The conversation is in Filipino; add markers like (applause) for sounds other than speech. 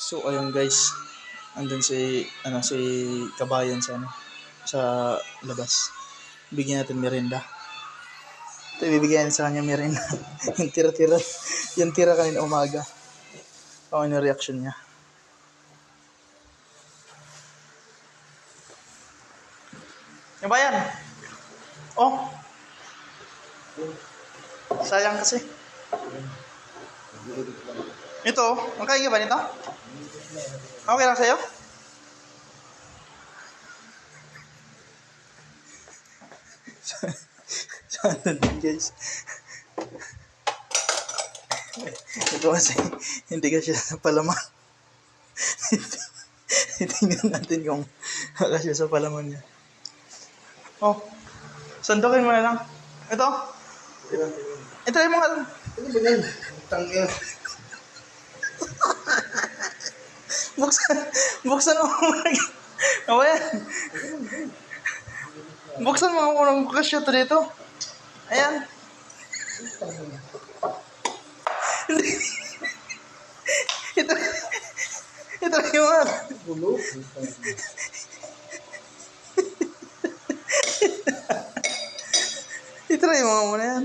So ayun guys, andun si ano si Kabayan sa ano sa labas. Bigyan natin merienda. Ito ibibigyan sa kanya merienda. (laughs) yung tira-tira, yung tira kanina umaga. Ano yung reaction niya? Yung bayan. Oh. Sayang kasi. Ito, magkain ka ba nito? Okay lang sa'yo? Sana din guys. Ito kasi, hindi ka siya sa palaman. (laughs) Tingnan natin kung wala siya sa palaman niya. Oh, sandukin mo na lang. Ito. Ito yung mga... Ano ba yan? Tangin. Buksan, buksan mo muna. Ano yan? Buksan mo muna ang kasya to dito. Ayan. Ito, ito yung ano. Yung mga muna yan.